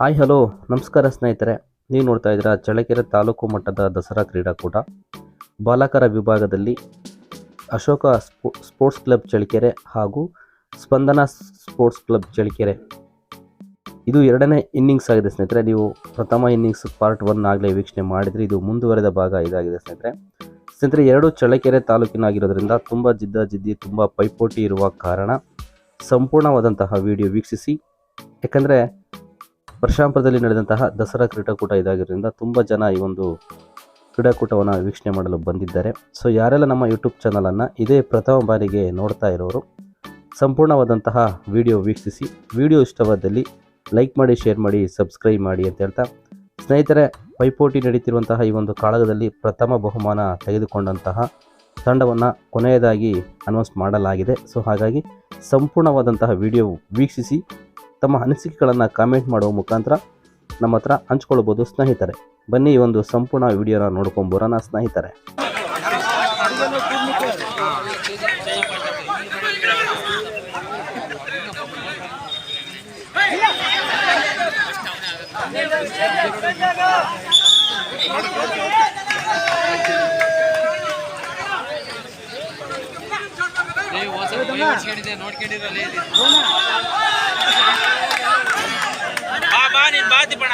Hi, hello. ನಮಸ್ಕಾರ ಸ್ನೇಹಿತರೆ. ನೀವು ನೋಡ್ತಾ ಇದ್ದೀರಾ ಚಳ್ಳಕೆರೆ ತಾಲೂಕು ಮಟ್ಟದ ದಸರಾ ಕ್ರೀಡಾಕೂಟ. ಬಾಲಕರ ವಿಭಾಗದಲ್ಲಿ ಅಶೋಕ ಸ್ಪೋ, ಸ್ಪೋರ್ಟ್ಸ್ ಕ್ಲಬ್ ಚಳ್ಳಕೆರೆ ಹಾಗೂ ಸ್ಪಂದನ ಸ್ಪೋರ್ಟ್ಸ್ ಕ್ಲಬ್ ಚಳ್ಳಕೆರೆ. ಇದು ಎರಡನೇ ಇನ್ನಿಂಗ್ಸ್ ಆಗಿದೆ ಸ್ನೇಹಿತರೆ. ನೀವು ಪ್ರಥಮ ಇನ್ನಿಂಗ್ಸ್ ಪಾರ್ಟ್ ಒನ್ ಆಗಲೇ ವೀಕ್ಷಣೆ ಮಾಡಿದರೆ. ಇದು ಮುಂದುವರೆದ ಭಾಗ ಇದಾಗಿದೆ ಸ್ನೇಹಿತರೆ. ಸ್ನೇಹಿತರೆ, ಎರಡು ಚಳ್ಳಕೆರೆ ತಾಲೂಕಿನಾಗಿರೋದ್ರಿಂದ ತುಂಬ ಜಿದ್ದ ಜಿದ್ದಿ, ತುಂಬ ಪೈಪೋಟಿ ಇರುವ ಕಾರಣ ಸಂಪೂರ್ಣವಾದಂತಹ ವಿಡಿಯೋ ವೀಕ್ಷಿಸಿ. ಯಾಕಂದರೆ ವರ್ಷಾಂಪರದಲ್ಲಿ ನಡೆದಂತಹ ದಸರಾ ಕ್ರೀಡಾಕೂಟ ಇದಾಗಿರೋದ್ರಿಂದ ತುಂಬ ಜನ ಈ ಒಂದು ಕ್ರೀಡಾಕೂಟವನ್ನು ವೀಕ್ಷಣೆ ಮಾಡಲು ಬಂದಿದ್ದಾರೆ. ಸೊ ಯಾರೆಲ್ಲ ನಮ್ಮ ಯೂಟ್ಯೂಬ್ ಚಾನಲನ್ನು ಇದೇ ಪ್ರಥಮ ಬಾರಿಗೆ ನೋಡ್ತಾ ಇರೋರು, ಸಂಪೂರ್ಣವಾದಂತಹ ವಿಡಿಯೋ ವೀಕ್ಷಿಸಿ ವಿಡಿಯೋ ಇಷ್ಟವಾದಲ್ಲಿ ಲೈಕ್ ಮಾಡಿ ಶೇರ್ ಮಾಡಿ ಸಬ್ಸ್ಕ್ರೈಬ್ ಮಾಡಿ ಅಂತ ಹೇಳ್ತಾ, ಸ್ನೇಹಿತರೆ, ಪೈಪೋಟಿ ನಡೀತಿರುವಂತಹ ಈ ಒಂದು ಕಾಳಗದಲ್ಲಿ ಪ್ರಥಮ ಬಹುಮಾನ ತೆಗೆದುಕೊಂಡಂತಹ ತಂಡವನ್ನು ಕೊನೆಯದಾಗಿ ಅನೌನ್ಸ್ ಮಾಡಲಾಗಿದೆ. ಸೊ ಹಾಗಾಗಿ ಸಂಪೂರ್ಣವಾದಂತಹ ವಿಡಿಯೋ ವೀಕ್ಷಿಸಿ ತಮ್ಮ ಅನಿಸಿಕೆಗಳನ್ನು ಕಾಮೆಂಟ್ ಮಾಡುವ ಮುಖಾಂತರ ನಮ್ಮ ಹತ್ರ ಹಂಚ್ಕೊಳ್ಬೋದು ಸ್ನೇಹಿತರೆ. ಬನ್ನಿ ಈ ಒಂದು ಸಂಪೂರ್ಣ ವಿಡಿಯೋನ ನೋಡ್ಕೊಂಬರೋಣ ಸ್ನೇಹಿತರೆ. ಬಾ ಬಾ ನೀನ್ ಬಾತಿ ತಿಪ್ಪಣ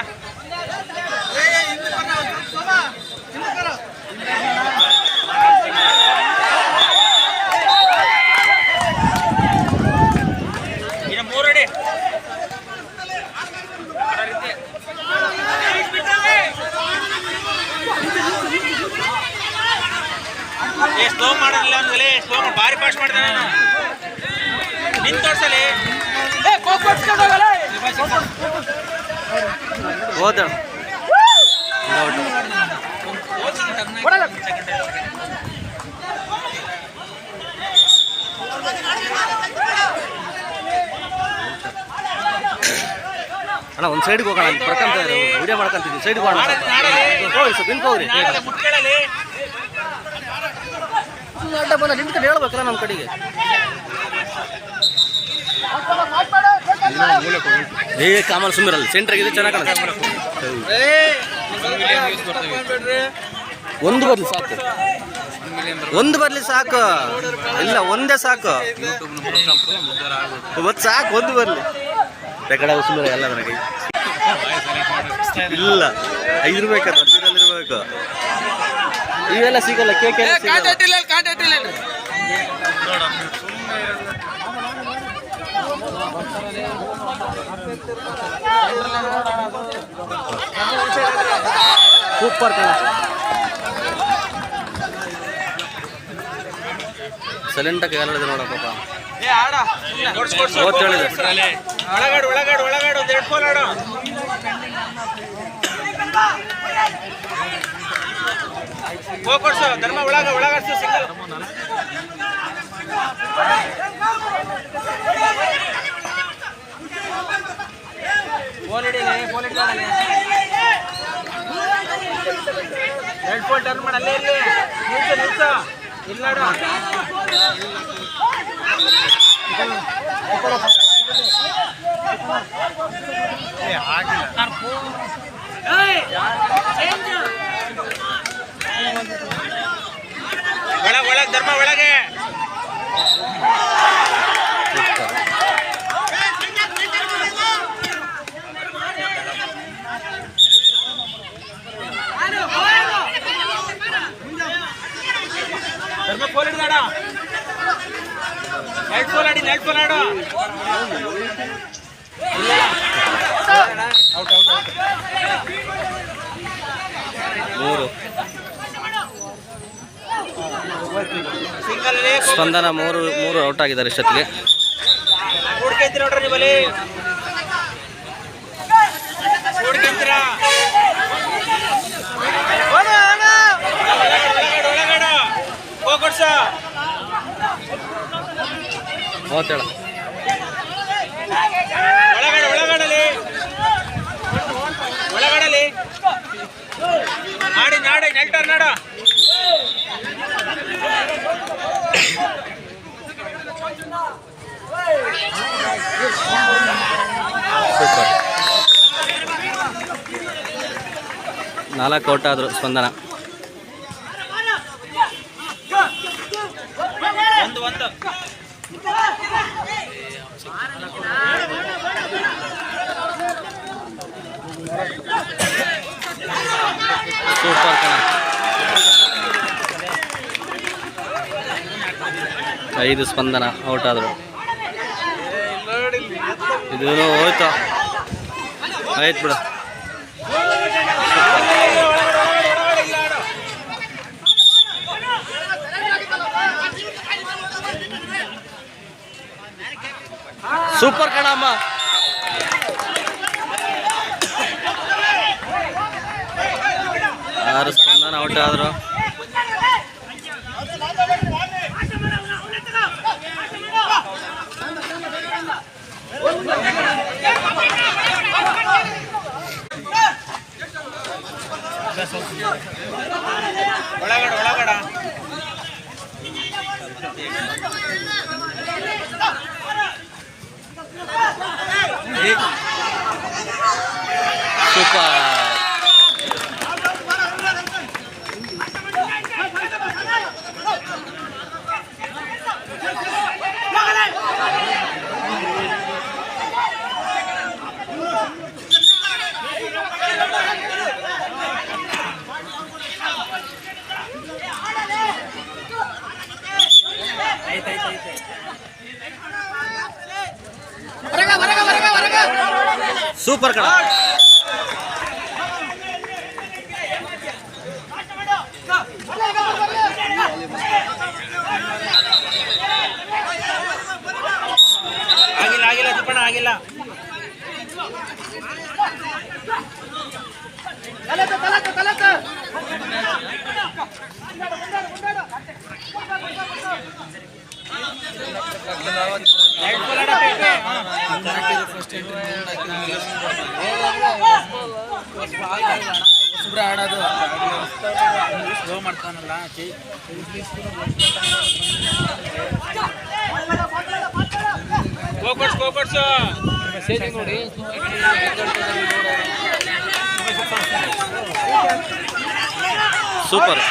ಇನ್ನು ಮೂರಡಿ ಏ ಸ್ಲೋ ಮಾಡಲ್ಲ ಅಂದ್ಮೇಲೆ ಸ್ಲೋ ಮಾಡಿ ಭಾರಿ ಫಾಸ್ಟ್ ಮಾಡಿದೆ ನಾನು ನಿನ್ ತೋರ್ಸಲಿ. ಹೋದ. ಅಣ್ಣ ಒಂದು ಸೈಡ್ಗೆ ಹೋಗೋಣ. ಬರ್ಕಂತ ವಿಡಿಯೋ ಮಾಡ್ಕೊಂತಿದ್ವಿ. ಸೈಡ್ಗೆ ಹೋಗೋಣ. ಹೋಗಿ ಮುಟ್ಕೊಳ್ಳಲಿ ಅಡ್ಡ ಬಂದ ನಿಂತ್ಕೊಂಡು ಹೇಳ್ಬೇಕಲ್ಲ ನಮ್ಮ ಕಡೆಗೆ. ಏ ಕಾಮಲ್ ಸುಂದರಲ್ಲ ಸೆಂಟ್ರ್ ಆಗಿದೆ, ಚೆನ್ನಾಗಿ ಒಂದು ಬರ್ಲಿ ಸಾಕು. ಒಂದು ಬರ್ಲಿ ಸಾಕು. ಇಲ್ಲ, ಒಂದೇ ಸಾಕು. ಇವತ್ತು ಸಾಕು, ಒಂದು ಬರ್ಲಿ. ರೆಕಾರ್ಡ್ ಸುಮಿರ ಎಲ್ಲ ನನಗೆ. ಇಲ್ಲ, ಐದು ರೂಪಾಯಿ ಅರ್ಜಿನಲ್ಲಿ ಇರಬೇಕು. ಇವೆಲ್ಲ ಸಿಗಲ್ಲ ಕೇಕ್ ಎಲ್ಲ ಸಿಗಲ್ಲ. ಸೂಪರ್ ಕಣ. ಸೈಲೆಂಟಾಗಿ ಹೇಳಿದೆ ನೋಡ ಪಾಪ. ಒಳಗಡೆ ಒಳಗಡೆ ಒಳಗಡೆ ಒಳಗಾಡು ಒಳಗಾಡು ಒಂದು ಎರಡು ಫೋನ್ ಆಡು. ಹೋಗ್ಕೊಡ್ಸು ಧರ್ಮ ಒಳಗ, ಒಳಗಾಡ್ಸು ಸಿಂಗಲ್. ಫೋನ್ ಹಿಡೀಲಿ ಫೋನ್ ಹಿಡ್ಕೊಳ್ಳಿ ಎರಡು ಟರ್ನ್ ಮಾಡಿ, ಅಲ್ಲೇ ಇರಲಿ. ನಿಲ್ಸು ನಿಲ್ಸು. ಇಲ್ಲ ನೋಡು. ಒಳಗ್ ಒಳಗ್ ಧರ್ಮ ಒಳಗೆ ಧರ್ಮ ಫೋನ್ ಹಿಡ್ದಾಡ ಎರಡು ಫೋನ್ ಆಡಿ ಎರಡು ಫೋನ್ ಆಡು ಔಟ್ ಔಟ್ ಔಟ್ ಮೂರು ಸಿಂಗಲ್ ಅಲ್ಲಿ ಸ್ಪಂದನ ಮೂರು ಮೂರು ಔಟ್ ಆಗಿದ್ದಾರೆ ಇಷ್ಟೊತ್ತಿಗೆ ಒಳಗಡೆ ಒಳಗಡಲಿ ಒಳಗಡಲಿ ನಾಡಿ ನಾಡಿ ನೆಲ್ಟರ್ ನಾಡ ಸೂಪರ್ ನಾಲ್ಕು ಔಟ್ ಆದರು ಸ್ಪಂದನ ಒಂದು ಒಂದು ಸೂಪರ್ ಕಣ ಐದು ಸ್ಪಂದನ ಔಟ್ ಆದರು. ಇದು ಹೋಯ್ತು. ಆಯ್ತು ಬಿಡು. ಸೂಪರ್ ಕಣಮ್ಮ. ಆರು ಸ್ಪಂದನ ಔಟ್ ಆದ್ರು. ಒಳಗಡೆ ಒಳಗಡೆ ಸೂಪರ್ ಸೂಪರ್ ಕಣ. ಆಗಿಲ್ಲ ಆಗಿಲ್ಲ ತಿಪ್ಪಣ್ಣ ಆಗಿಲ್ಲ. ಎರಡು ಐತೆ. ಸ್ಲೋ ಮಾಡ್ತಾನಲ್ಲ ಚಿ ಗೋಕೊಡ್ಸು ನೋಡಿ ಸೂಪರ್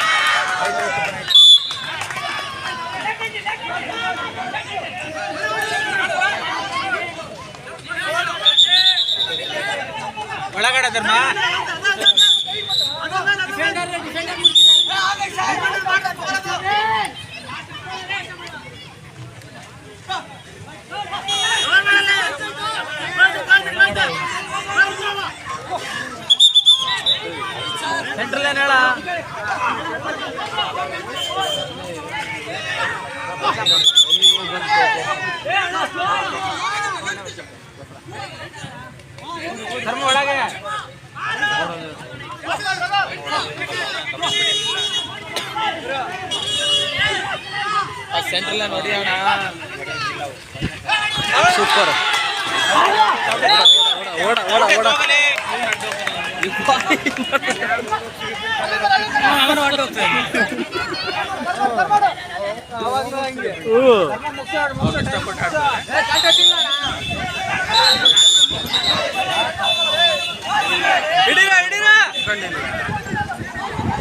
ಒಳಗಡೆ ಧರ್ಮ ಸೆಂಟ್ರಲ್ ಏನ್ ಹೇಳ ಧರ್ಮ ಒಳಗೆ ಸೆಂಟ್ರಲ್ ಹೊಡಿಯೋಣ ಸೂಪರ್ ಓಡ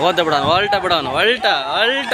ಓದ ಬಿಡೋಣ ಹೊಲ್ಟ ಬಿಡೋಣ ಹೊಲ್ಟ ಹೊಲ್ಟ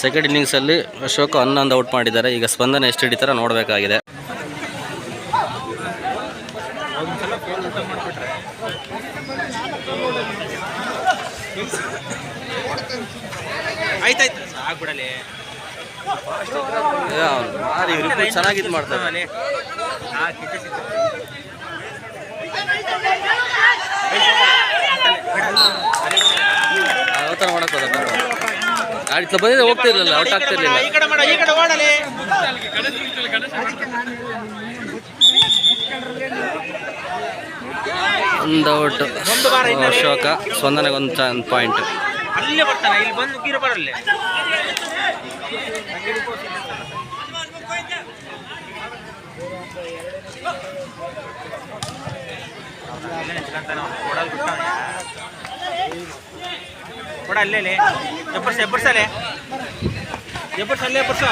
ಸೆಕೆಂಡ್ ಇನ್ನಿಂಗ್ಸಲ್ಲಿ ಅಶೋಕ ಹನ್ನೊಂದು ಔಟ್ ಮಾಡಿದ್ದಾರೆ ಈಗ ಸ್ಪಂದನ ಎಷ್ಟು ಹಿಡಿತಾರ ನೋಡಬೇಕಾಗಿದೆ ಚೆನ್ನಾಗಿ ಇದು ಮಾಡ್ತಾರೆ ಯಾವ ಥರ ಮಾಡಕ್ಕೆ ಹೋದ ಬಂದಿದೆ ಹೋಗ್ತಿರಲಿಲ್ಲ ಹೋಗ್ತಿರ್ಲಿಲ್ಲ ಔಟ್ ಕಡೆ ಓಡಲಿ. ಒಂದು ಔಟ್. ಅಶೋಕ ಸ್ಪಂದನೆಗೆ ಒಂದು ಪಾಯಿಂಟ್ ಅಲ್ಲೇ ಬರ್ತಾನೆ ಇಲ್ಲಿ ಬಂದು ಗೀರು ಬರಲ್ಲೇ ಕೊಡ ಅಲ್ಲೇ ಎಬ್ಬರ್ಸ ಎಬ್ಬರ್ಸಲೆ ಎಬ್ಬರ್ಸ ಅಲ್ಲೇ ಎಬ್ಬರ್ಸ.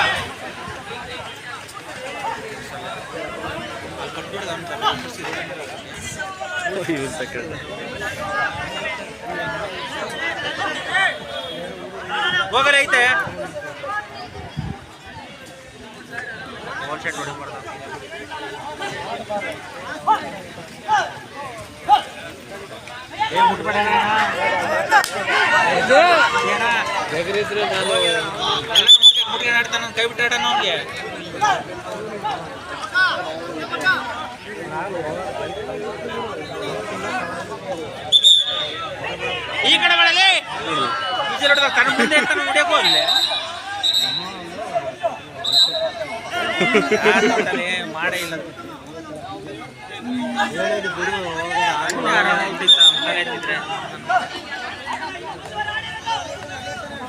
ಹೋಗಲ್ಲ ಐತೆ. ಶೆಟ್ ಹೊಡೆದು ಏ ಮುಟ್ಬೇಡ. ಕೈ ಅವ್ನಿಗೆ ಈ ಕಡೆ ಮಾಡಿಲ್ಲ ತನ್ನ ಮುಂದೆ ಇರ್ತಾನೆ ಆಡ್ತಾನೆ, ಮಾಡೇ ಇಲ್ಲ.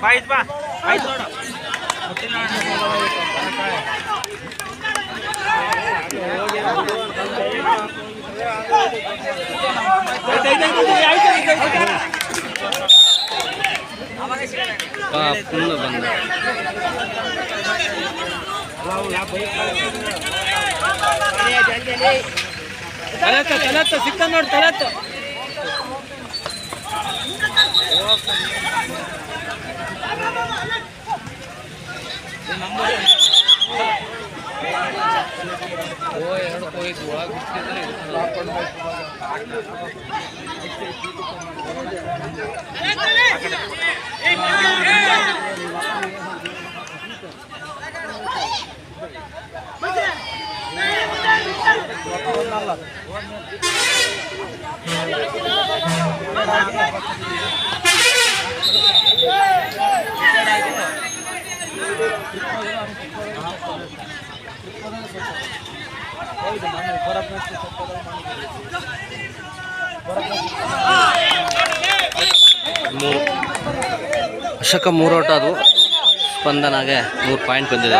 ಬಾ ಆಯ್ತು ಬಾ ಆಯ್ತು ನೋಡು ಫುಲ್ ಆಯ್ತು, ಆಯ್ತು, ಆಯ್ತು, ಆಯ್ತು, ಆಯ್ತು, ಆಯ್ತು. ಫುಲ್ ಬಂದ ಸಿಕ್ಕ ನೋಡಿ ತಲತ್ತ ಮೂರು ಮೂರೋಟ ಅದು. ಸ್ಪಂದನಾಗೆ ಮೂರು ಪಾಯಿಂಟ್ ಬಂದಿದೆ.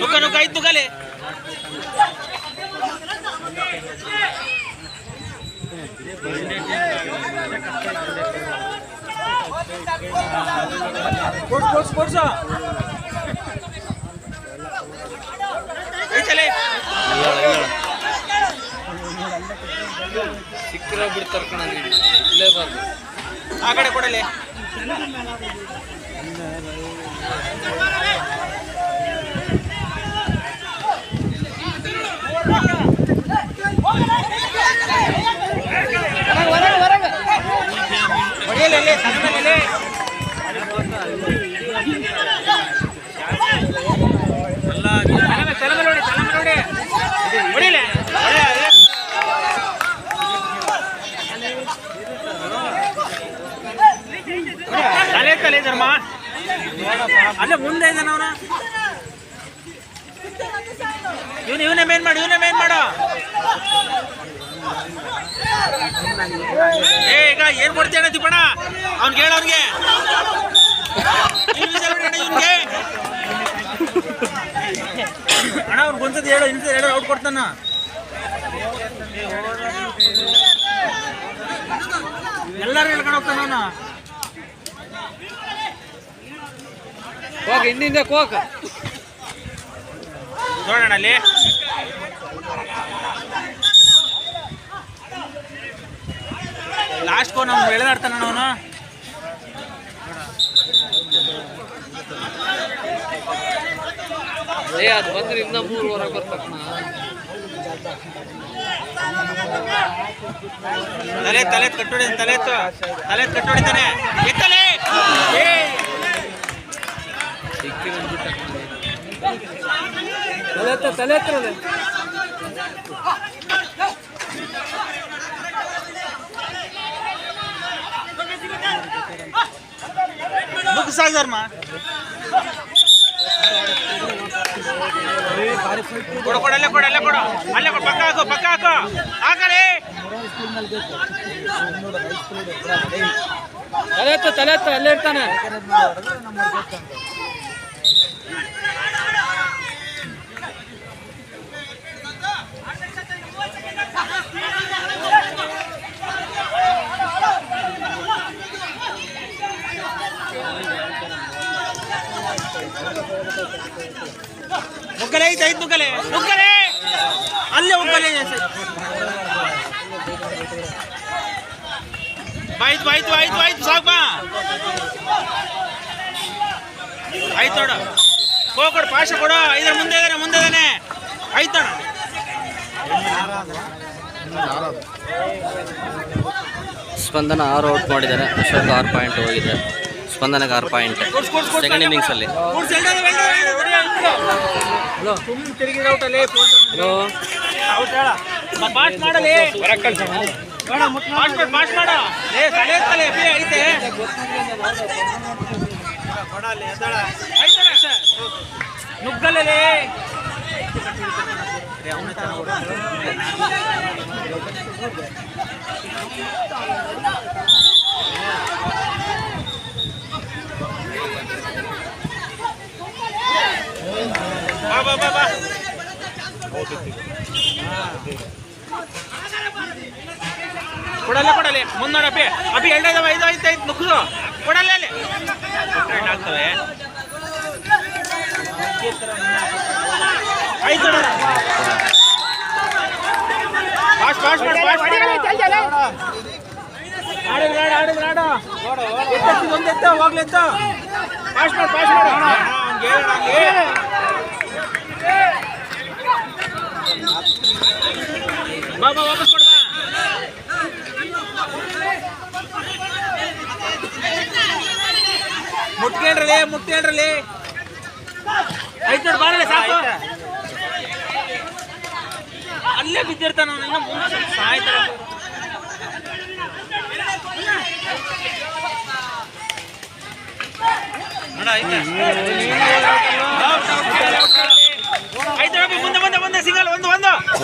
ನುಗ್ಗ ನುಗ್ಗ ಐದು ನುಗ್ಗಲೆ ಸಿಕ್ಕಿರೋ ಬಿಡ್ತಾರೆ ಕಣ ಇಲ್ಲೇ ಇಲ್ಲೇಬಾರ್ದು ಆ ಕಡೆ ಕೊಡಲೆ ಹೊಡಿಯಲೇ ತಲೆ ತಲೆ ನೋಡಿ ತಲೆ ನೋಡಿ ಹೊಡಿಯಲೇ ತಲೆ ತಲೆ ಧರ್ಮ ಅಲ್ಲೇ ಮುಂದೆ ಇದ್ದಾನ ಅವನ ಇವನು ಇವನೇ ಮೇನ್ ಮಾಡು ಇವನೇ ಮೇನ್ ಮಾಡು ಏ ಈಗ ಏನ್ ಕೊಡ್ತೀಯ ದೀಪಣ್ಣ ಅವ್ನ್ ಹೇಳ ಅವ್ನಿಗೆ. ಇವನ್ಗೆ. ಅಣ್ಣ ಅವ್ರಿಗೆ ಒಂದ್ಸತಿ ಹೇಳು ಇನ್ನೊಂದ್ಸತಿ ಹೇಳೋ ಔಟ್ ಕೊಡ್ತಾನ. ಎಲ್ಲರೂ ಹೇಳ್ಕೊಂಡು ಹೋಗ್ತಾನ ಅವನು. ಹೋಗ ಹಿಂದಿಂದ ಹೋಗ. ನೋಡೋಣ ಅಲ್ಲಿ. ಲಾಸ್ಟ್ ಕೋನ್ ಅವ್ನು ಬೆಳೆದಾಡ್ತಾನ ಅವನು. ಏ ಅದು ಬಂದ್ರೆ ಇನ್ನ ವಾರ ಬರ್ಬೇಕಣ್ಣ ತಲೆ ತಲೆ ಕಟ್ಟೋಡಿ ತಲೆ ಎತ್ತು ತಲೆ ಕಟ್ಟೋಡಿತಾನೆ ಎತ್ತಲೆ! ತಲೆ ತಲೆ ಬಂದ್ಬಿಟ್ಟ ಮುಗಿಸಾಗ್ದಾರ್ಮ ಕೊಡು ಕೊಡು ಅಲ್ಲೇ ಕೊಡು ಅಲ್ಲೇ ಕೊಡು. ಅಲ್ಲೇ ಕೊಡು ಪಕ್ಕ ಹಾಕು ಪಕ್ಕ ಹಾಕು. ಹಾಕಲೇ. ತಲೆತ್ತು ತಲೆತ್ತು ಅಲ್ಲೇ ಇರ್ತಾನೆ. ಮುಗ್ಗಲೆ ಐತೆ, ಐದು ಮುಗ್ಗಲೆ ಮುಗ್ಗಲೆ ಅಲ್ಲೇ ಮುಗ್ಗಲೆ ಆಯ್ತು ಆಯ್ತು ಆಯ್ತು ಆಯ್ತು ಸಾಕು, ಬಾ. ಆಯ್ತು ನೋಡು ಹೋಗ್ಕೊಡು ಪಾಶ ಕೊಡು. ಇದ್ರ ಮುಂದೆ ಇದಾನೆ ಮುಂದೆ ಇದಾನೆ. ಆಯ್ತು ನೋಡು ಸ್ಪಂದನ ಆರು ಔಟ್ ಮಾಡಿದ್ದಾರೆ. ಅಶೋಕ್ ಆರು ಪಾಯಿಂಟ್ ಹೋಗಿದೆ. ಸ್ಪಂದನಗೆ ಆರು ಪಾಯಿಂಟ್ ಸೆಕೆಂಡ್ ಇನ್ನಿಂಗ್ಸ್ ಅಲ್ಲಿ ಕೂಡ್ಸ್, ಎಲ್ರು ಎಲ್ರು ಎಲ್ರು ಹೊಡಿ, ಎಲ್ರು. ಸುಮ್ನೆ ತಿರುಗಿ ಔಟ್ ಅಲ್ಲಿ ಔಟ್ ಹೇಳ ಪಾಸ್ ಮಾಡಲಿ ಪಾಸ್ ಮಾಡು ಪಾಸ್ ಮಾಡು ಏ ತಲೆ ಎತ್ತಲೆ ಬಿ ಐತೆ ಕೊಡಲಿ ಎದ್ದಾಳ ಐತಲ್ಲ ನುಗ್ಗಲೇ ಬಾ ಬಾ ಬಾ ಬಾ ಕೊಡಲ್ಲ, ಕೊಡಲಿ. ಮುನ್ನೂರ ಅಪ್ಪಿ ಅಪ್ಪಿ ಎರಡು ಐದು ಐದು ಐದು. ನುಗ್ಗು. ಕೊಡಲ್ಲ, ಅಲ್ಲಿ. ಆಗ್ತವೆ. ಐದು ಫಾಸ್ಟ್ ಫಾಸ್ಟ್ ಮಾಡಿ ಮಾಡಿ ಆಡು ಆಡು ಬೇಡ ಎತ್ತೆತ್ತಿದ್ ಒಂದ್ ಎತ್ತ. ಹೋಗ್ಲಿ ಫಾಸ್ಟ್ ಪಾಸ್ ಫಾಸ್ಟ್ ಮಾಡಿ ಮಾಡು ಹಂಗೆ ಹೇಳು, ಹಂಗೆ ಬಾ ಬಾ. ವಾಪಸ್ ಕೊಡ್ಬಾ ಮುಟ್ಕೇಳ್ರಲಿ ಮುಟ್ಕೇಳ್ರಲಿ ಐತ್ ನೋಡಿ ಬಾರಲ್ಲ ಸಾಕು. ಅಲ್ಲೇ ಬಿದ್ದಿರ್ತಾನ ಅವ್ನು ಇನ್ನ ಮುಂದೆ ಸಾಯ್ತಾನ ನೋಡ ಐತೆ ಐತೆ ರವಿ, ಮುಂದೆ ಮುಂದೆ ಮುಂದೆ ಸಿಗಲ್ಲ ಒಂದು ಒಂದು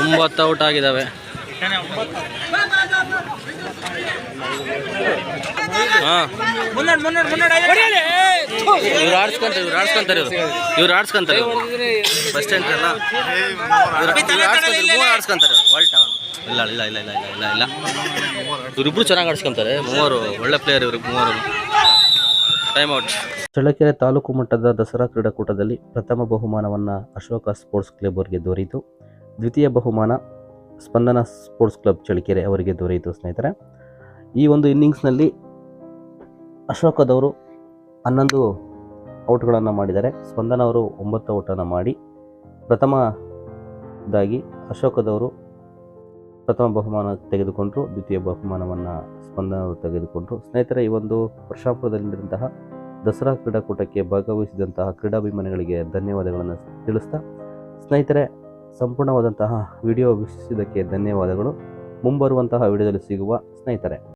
ಒಂಬತ್ತು ಔಟ್ ಆಗಿದ್ದಾವೆ ಇವ್ರು ಆಡ್ಸ್ಕೊಂತಾರೆ ಇವ್ರು ಆಡ್ಸ್ಕೊಂತಾರೆ ಇವ್ರು. ಇವ್ರು ಆಡ್ಸ್ಕೊಂತಾರೆ ಬಸ್ ಸ್ಟ್ಯಾಂಡ್ ಅಲ್ಲ. ಆಡ್ಸ್ಕೊಂತಾರೆ ಇಲ್ಲ. ಇಲ್ಲ ಇಲ್ಲ ಇಲ್ಲ ಇಲ್ಲ ಇಲ್ಲ ಇಲ್ಲ. ಇವ್ರಿಬ್ರು ಚೆನ್ನಾಗಿ ಆಡ್ಸ್ಕೊಂತಾರೆ. ಮೂವರು ಒಳ್ಳೆ ಪ್ಲೇಯರ್ ಇವ್ರಿಗೆ ಮೂವರು. ಚಳ್ಳಕೆರೆ ತಾಲೂಕು ಮಟ್ಟದ ದಸರಾ ಕ್ರೀಡಾಕೂಟದಲ್ಲಿ ಪ್ರಥಮ ಬಹುಮಾನವನ್ನು ಅಶೋಕ ಸ್ಪೋರ್ಟ್ಸ್ ಕ್ಲಬ್ ಅವರಿಗೆ ದೊರೆಯಿತು. ದ್ವಿತೀಯ ಬಹುಮಾನ ಸ್ಪಂದನ ಸ್ಪೋರ್ಟ್ಸ್ ಕ್ಲಬ್ ಚಳ್ಳಕೆರೆ ಅವರಿಗೆ ದೊರೆಯಿತು ಸ್ನೇಹಿತರೆ. ಈ ಒಂದು ಇನ್ನಿಂಗ್ಸ್ನಲ್ಲಿ ಅಶೋಕದವರು ಹನ್ನೊಂದು ಔಟ್ಗಳನ್ನು ಮಾಡಿದ್ದಾರೆ. ಸ್ಪಂದನ ಅವರು ಒಂಬತ್ತು ಔಟನ್ನು ಮಾಡಿ ಪ್ರಥಮದಾಗಿ ಅಶೋಕದವರು ಪ್ರಥಮ ಬಹುಮಾನ ತೆಗೆದುಕೊಂಡರು, ದ್ವಿತೀಯ ಬಹುಮಾನವನ್ನು ಸ್ಪಂದನ ಅವರು ತೆಗೆದುಕೊಂಡರು. ಸ್ನೇಹಿತರೆ, ಈ ಒಂದು ವರ್ಷಾಪುರದಲ್ಲಿ ನಡೆದಂತಹ ದಸರಾ ಕ್ರೀಡಾಕೂಟಕ್ಕೆ ಭಾಗವಹಿಸಿದಂತಹ ಕ್ರೀಡಾಭಿಮಾನಿಗಳಿಗೆ ಧನ್ಯವಾದಗಳನ್ನು ತಿಳಿಸ್ತಾ, ಸ್ನೇಹಿತರೆ, ಸಂಪೂರ್ಣವಾದಂತಹ ವಿಡಿಯೋ ವೀಕ್ಷಿಸಿದ್ದಕ್ಕೆ ಧನ್ಯವಾದಗಳು. ಮುಂಬರುವಂತಹ ವಿಡಿಯೋದಲ್ಲಿ ಸಿಗುವ ಸ್ನೇಹಿತರೆ.